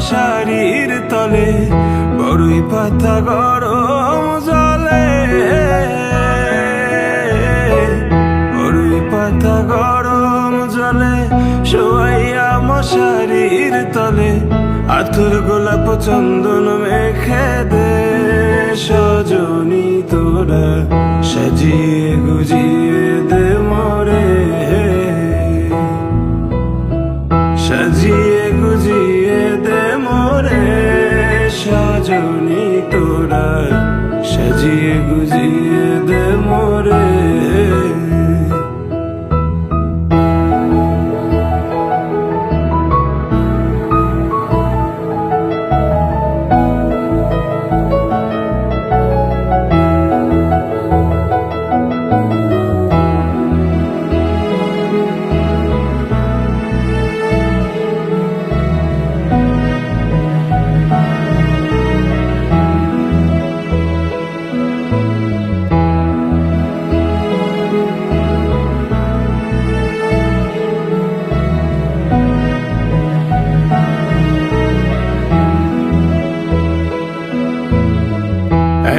মশারির তলে, বড়ই পাতা গরম জলে। বড়ই পাতা গরম জলে, শোয়াইয়া মশারির তলে আতুর গোলাপ চন্দন মেখে দে, সজনী তোরা সজনী তোরা সাজিয়ে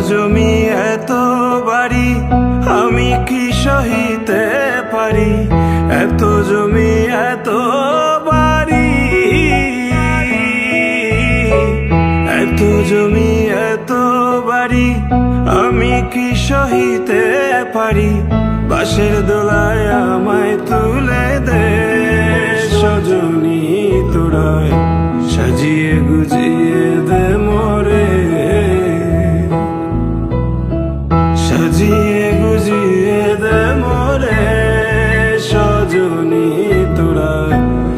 জমি এত বাড়ি, আমি কি সহিতে পারি? এত জমি, এত বাড়ি। এত জমি, এত বাড়ি, আমি কি সহিতে পারি? বাসের দোলায়